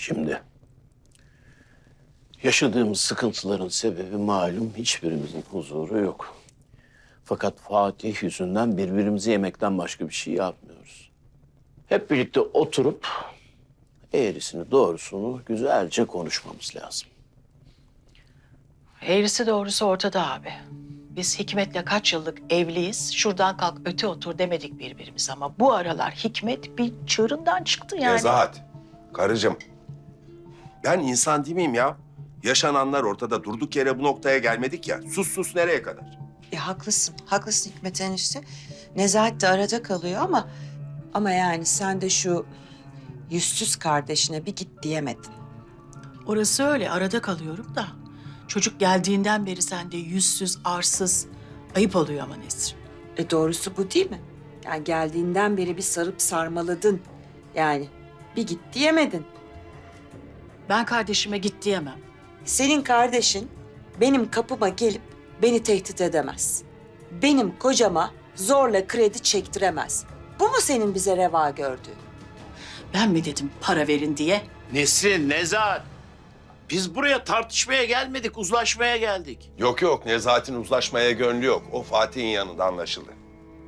Şimdi yaşadığımız sıkıntıların sebebi malum hiçbirimizin huzuru yok. Fakat Fatih yüzünden birbirimizi yemekten başka bir şey yapmıyoruz. Hep birlikte oturup eğrisini doğrusunu güzelce konuşmamız lazım. Eğrisi doğrusu ortada abi. Biz Hikmet'le kaç yıllık evliyiz. Şuradan kalk öte otur demedik birbirimize ama bu aralar Hikmet bir çığırından çıktı yani. Nezahat, karıcığım. Ben insan değil miyim ya? Yaşananlar ortada durduk yere bu noktaya gelmedik ya. Sus sus nereye kadar? E, haklısın, haklısın Hikmet enişte. Nezahat de arada kalıyor ama... Ama yani sen de şu yüzsüz kardeşine bir git diyemedin. Orası öyle arada kalıyorum da. Çocuk geldiğinden beri sen de yüzsüz, arsız. Ayıp oluyor ama Nesrin. E doğrusu bu değil mi? Yani geldiğinden beri bir sarıp sarmaladın. Yani bir git diyemedin. Ben kardeşime git diyemem. Senin kardeşin benim kapıma gelip beni tehdit edemez. Benim kocama zorla kredi çektiremez. Bu mu senin bize reva gördüğün? Ben mi dedim para verin diye? Nesrin, Nezahat. Biz buraya tartışmaya gelmedik, uzlaşmaya geldik. Yok yok Nezahat'in uzlaşmaya gönlü yok. O Fatih'in yanında anlaşıldı.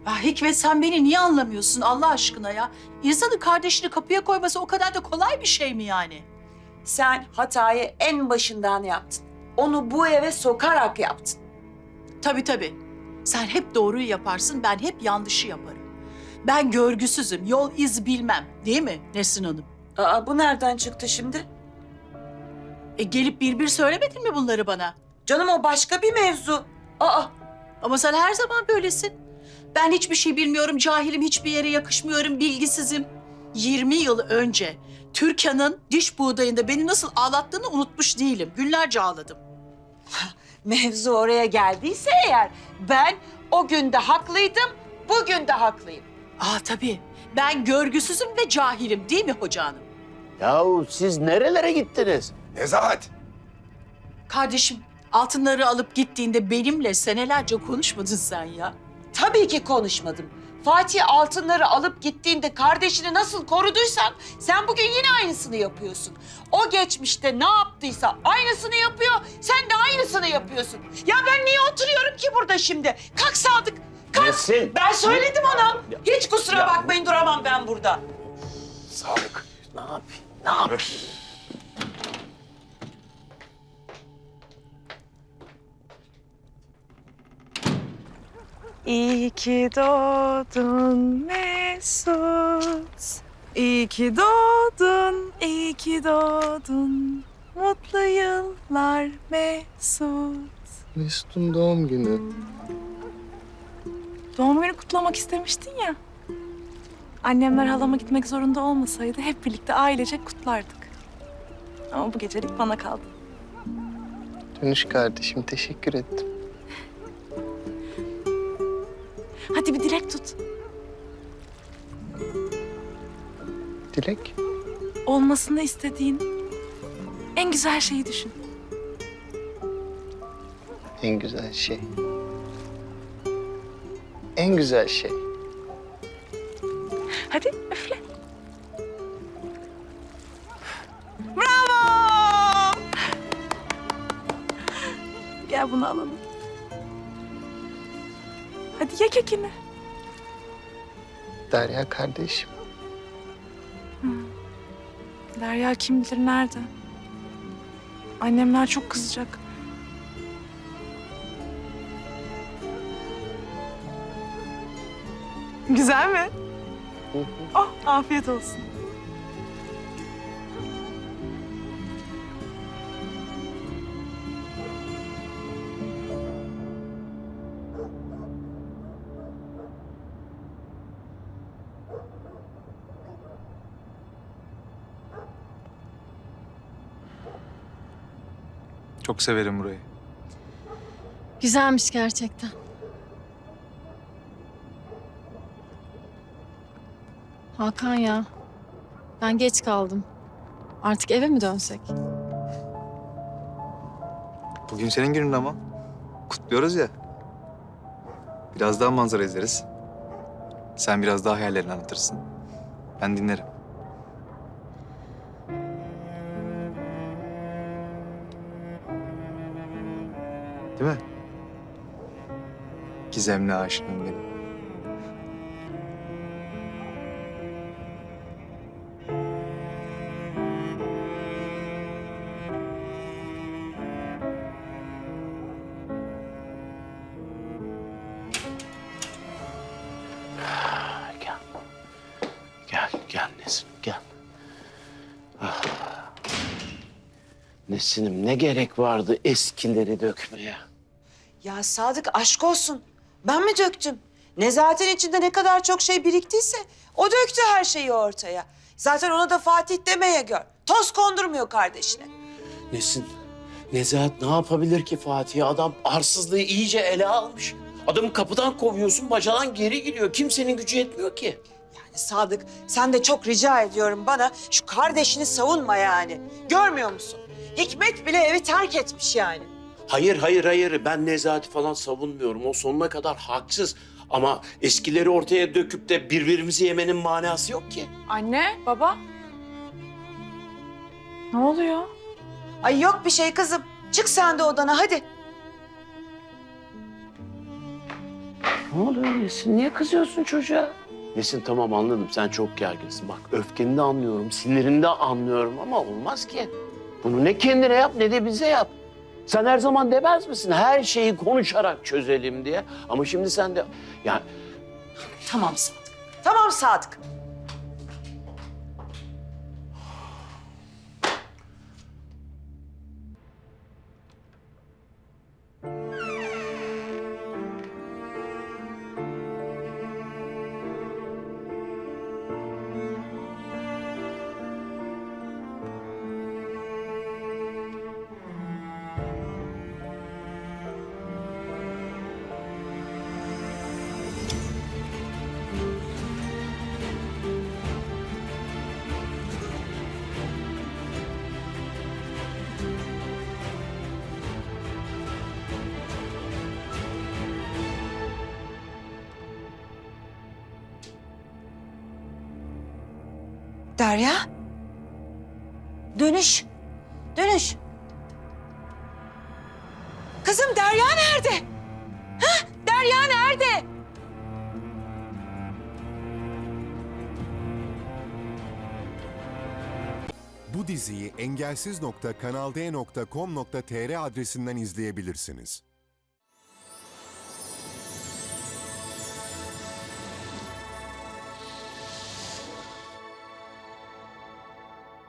Ya Hikmet sen beni niye anlamıyorsun Allah aşkına ya? İnsanın kardeşini kapıya koyması o kadar da kolay bir şey mi yani? Sen hatayı en başından yaptın. Onu bu eve sokarak yaptın. Tabii tabii. Sen hep doğruyu yaparsın, ben hep yanlışı yaparım. Ben görgüsüzüm, yol iz bilmem. Değil mi Nesrin Hanım? Aa bu nereden çıktı şimdi? E gelip bir bir söylemedin mi bunları bana? Canım o başka bir mevzu. Aa Ama sen her zaman böylesin. Ben hiçbir şey bilmiyorum, cahilim, hiçbir yere yakışmıyorum, bilgisizim. 20 yıl önce Türkan'ın diş buğdayında beni nasıl ağlattığını unutmuş değilim. Günlerce ağladım. mevzu oraya geldiyse eğer ben o gün de haklıydım, bugün de haklıyım. Aa tabii. Ben görgüsüzüm ve cahilim değil mi hoca hanım? Yahu siz nerelere gittiniz? Nezahat! Kardeşim altınları alıp gittiğinde benimle senelerce konuşmadın sen ya. Tabii ki konuşmadım. Fatih altınları alıp gittiğinde kardeşini nasıl koruduysan sen bugün yine aynısını yapıyorsun. O geçmişte ne yaptıysa aynısını yapıyor, sen de aynısını yapıyorsun. Ya ben niye oturuyorum ki burada şimdi? Kalk Sadık, kalk. Nesrin. Ben söyledim ona. Hiç kusura Ya- bakmayın duramam ben burada. Sadık. Ne yapayım? Ne yapayım? İyi ki doğdun Mesut. İyi ki doğdun, iyi ki doğdun. Mutlu yıllar Mesut. Mesut'un doğum günü. Doğum günü kutlamak istemiştin ya. Annemler halama gitmek zorunda olmasaydı hep birlikte ailecek kutlardık. Ama bu gecelik bana kaldı. Dönüş kardeşim teşekkür ettim. Hadi bir dilek tut. Dilek. Olmasını istediğin en güzel şeyi düşün. En güzel şey. En güzel şey. Hadi üfle. Bravo! Gel bunu alalım. Hadi ye kekini. Derya kardeşim. Derya kim bilir nerede? Annemler çok kızacak. Güzel mi? Oh, afiyet olsun. Çok severim burayı. Güzelmiş gerçekten. Hakan ya. Ben geç kaldım. Artık eve mi dönsek? Bugün senin günün ama. Kutluyoruz ya. Biraz daha manzara izleriz. Sen biraz daha hayallerini anlatırsın. Ben dinlerim. Gizemli aşığım benim. Gel. Gel, gel Nesin, gel. Ah. Nesin'im ne gerek vardı eskileri dökmeye? Ya Sadık aşk olsun. Ben mi döktüm? Nezahatin içinde ne kadar çok şey biriktiyse o döktü her şeyi ortaya. Zaten ona da Fatih demeye gör. Toz kondurmuyor kardeşine. Nesin, Nezahat ne yapabilir ki Fatih'e? Adam arsızlığı iyice ele almış. Adamı kapıdan kovuyorsun, bacadan geri gidiyor. Kimsenin gücü yetmiyor ki. Yani Sadık sen de çok rica ediyorum bana şu kardeşini savunma yani. Görmüyor musun? Hikmet bile evi terk etmiş yani. Hayır, hayır, hayır. Ben Nezahat'i falan savunmuyorum. O sonuna kadar haksız. Ama eskileri ortaya döküp de birbirimizi yemenin manası yok ki. Anne, baba. Ne oluyor? Ay yok bir şey kızım. Çık sen de odana hadi. Ne oluyor Nesin? Niye kızıyorsun çocuğa? Nesin tamam anladım. Sen çok gerginsin. Bak öfkeni de anlıyorum, sinirini de anlıyorum ama olmaz ki. Bunu ne kendine yap ne de bize yap. Sen her zaman demez misin her şeyi konuşarak çözelim diye? Ama şimdi sen de... Yani Tamam Sadık. Tamam Sadık. Derya. Dönüş. Dönüş. Kızım Derya nerede? Hah, Derya nerede? Bu diziyi engelsiz.kanalde.com.tr adresinden izleyebilirsiniz.